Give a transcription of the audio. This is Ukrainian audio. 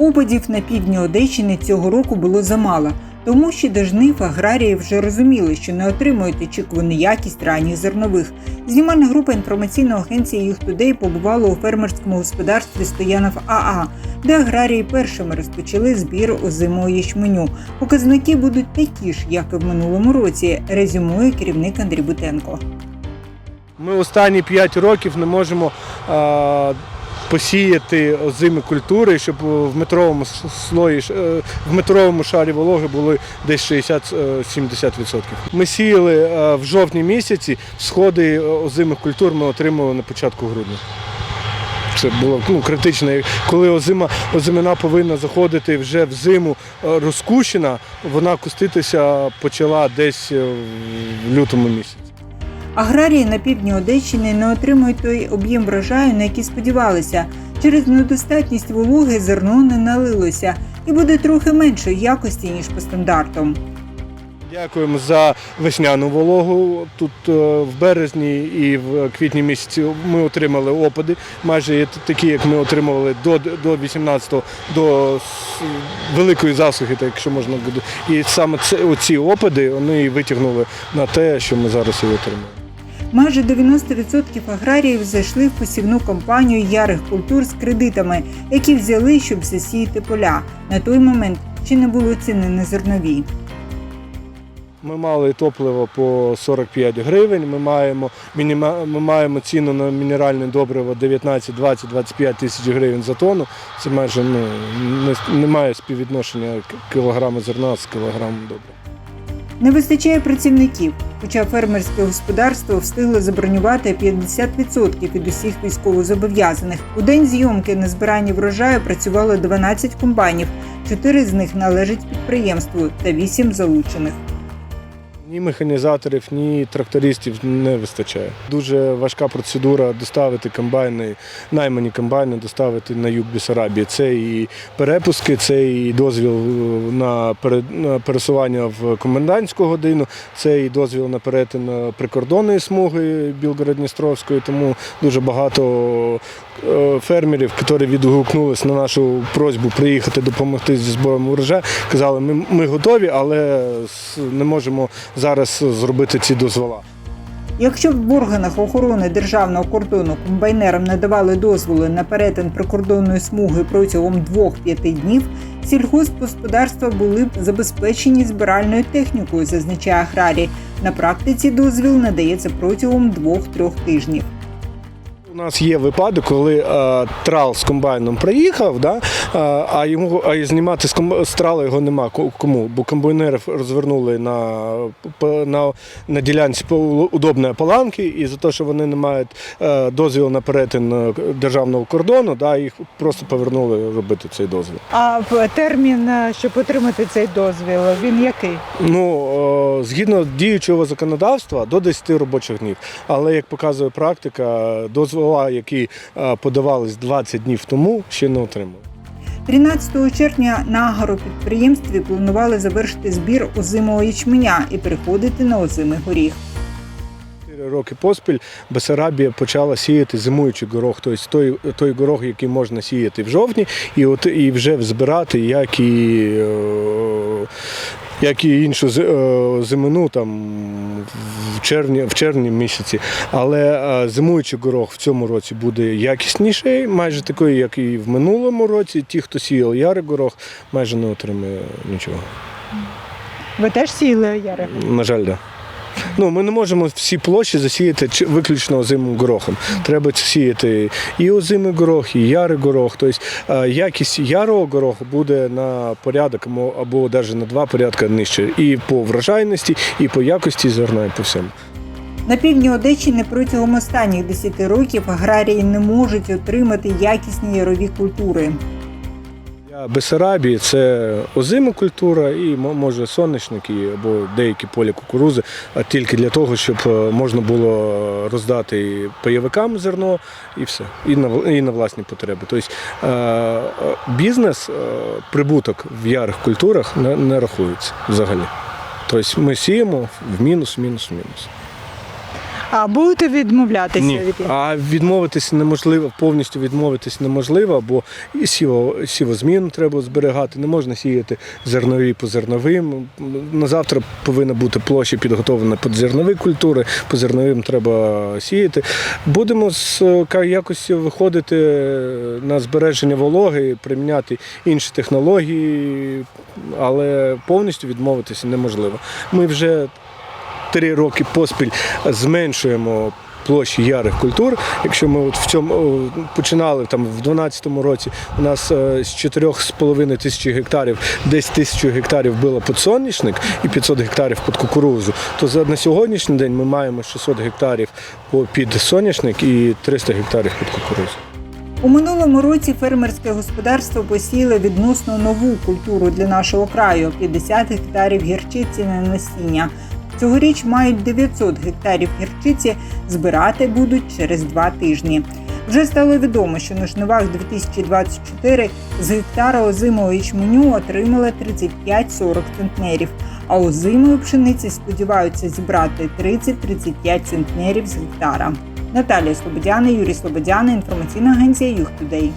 Опадів на півдні Одещини цього року було замало, тому що дожнив аграрії вже розуміли, що не отримують очікувану якість ранніх зернових. Знімальна група інформаційної агенції «Юг Тудей» побувала у фермерському господарстві Стоянов АА, де аграрії першими розпочали збір озимого ячменю. Показники будуть такі ж, як і в минулому році, резюмує керівник Андрій Бутенко. Ми останні 5 років не можемо а, посіяти озимі культури, щоб в метровому слої, е, в метровому шарі вологи були десь 60-70%. Ми сіяли е, в жовтні місяці, сходи озимих культур ми отримали на початку грудня. Це було ну, критично. Коли озима, озимина повинна заходити вже в зиму е, розкущена, вона куститися почала десь е, в лютому місяці. Аграрії на півдні Одещини не отримують той об'єм врожаю, на який сподівалися. Через недостатність вологи зерно не налилося і буде трохи меншої якості ніж по стандартам. Дякуємо за весняну вологу. Тут е, в березні і в квітні місяці ми отримали опади, майже такі, як ми отримували до, до 18-го, до великої засухи, так якщо можна буде. І саме це, оці опади вони витягнули на те, що ми зараз і отримуємо. Майже 90% аграріїв зайшли в посівну кампанію ярих культур з кредитами, які взяли, щоб засіяти поля. На той момент ще не було ціни на зернові. Ми мали топливо по 45 гривень. Ми маємо ми маємо ціну на мінеральне добриво 19, 20, 25 тисяч гривень за тонну. Це майже ну, немає співвідношення кілограма зерна з кілограмом добрива. Не вистачає працівників, хоча фермерське господарство встигло забронювати 50% від усіх військовозобов'язаних. У день зйомки на збиранні врожаю працювало 12 комбайнів, 4 з них належать підприємству та 8 залучених. Ні механізаторів, ні трактористів не вистачає. Дуже важка процедура доставити комбайни, наймані комбайни, доставити на юг Бісарабії. Це і перепуски, це і дозвіл на пересування в комендантську годину, це і дозвіл на перетин прикордонної смуги Білгород-Дністровської. Тому дуже багато е, фермерів, які відгукнулись на нашу просьбу приїхати допомогти зі збором урожаю, казали, ми, ми готові, але не можемо зараз зробити ці дозвола. Якщо в органах охорони державного кордону комбайнерам не давали дозволи на перетин прикордонної смуги протягом 2-5 днів, сільгоспгосподарства були б забезпечені збиральною технікою, зазначає аграрій. На практиці дозвіл надається протягом 2-3 тижнів. У нас є випадок, коли е, трал з комбайном приїхав, да, е, а йому а знімати з, ком, з трала його нема кому, бо комбайнерів розвернули на, на, на ділянці удобної паланки, і за те, що вони не мають е, дозвіл на перетин державного кордону, да, їх просто повернули робити цей дозвіл. А в термін, щоб отримати цей дозвіл, він який? Ну, е, згідно діючого законодавства, до 10 робочих днів. Але як показує практика, дозвола, які е, подавались 20 днів тому, ще не отримали. 13 червня на агропідприємстві планували завершити збір озимого ячменя і переходити на озимий горіх. Роки поспіль Бесарабія почала сіяти зимуючий горох, тобто той, той горох, який можна сіяти в жовтні, і от і вже збирати, як і, е, як і іншу е, зимину там в червні, в червні місяці. Але е, зимуючий горох в цьому році буде якісніший, майже такий, як і в минулому році. Ті, хто сіяв ярий горох, майже не отримує нічого. Ви теж сіяли яри? На жаль, так. Да. Ну, ми не можемо всі площі засіяти виключно озимим горохом. Треба сіяти і озимий горох, і ярий горох. Тобто е, якість ярого гороху буде на порядок або- навіть на два порядки нижче. І по врожайності, і по якості зерна, і по всьому. На півдні Одещини протягом останніх 10 років аграрії не можуть отримати якісні ярові культури. Бесарабії це озима культура і може соняшники або деякі поля кукурузи, а тільки для того, щоб е, можна було роздати пайовикам зерно і все, і на, і на власні потреби. Тобто е, е, бізнес, прибуток в ярих культурах не, не рахується взагалі. Тобто ми сіємо в мінус, мінус, мінус. А будете відмовлятися Ні, від а відмовитися неможливо, повністю відмовитися неможливо, бо і сіво, сівозмін треба зберігати, не можна сіяти зернові по зерновим. На завтра повинна бути площа підготовлена під зернові культури, по зерновим треба сіяти. Будемо з якось виходити на збереження вологи, приміняти інші технології, але повністю відмовитися неможливо. Ми вже три роки поспіль зменшуємо площі ярих культур. Якщо ми от в цьому починали там в 2012 році, у нас е, з 4,5 тисячі гектарів десь тисячу гектарів було під соняшник і 500 гектарів під кукурузу, то за на сьогоднішній день ми маємо 600 гектарів під соняшник і 300 гектарів під кукурузу. У минулому році фермерське господарство посіяло відносно нову культуру для нашого краю 50 гектарів гірчиці на насіння. Цьогоріч мають 900 гектарів гірчиці, збирати будуть через два тижні. Вже стало відомо, що на жнивах 2024 з гектара озимого ячменю отримали 35-40 центнерів, а озимої пшениці сподіваються зібрати 30-35 центнерів з гектара. Наталія Слободяна, Юрій Слободяна, інформаційна агенція Юг Тудей.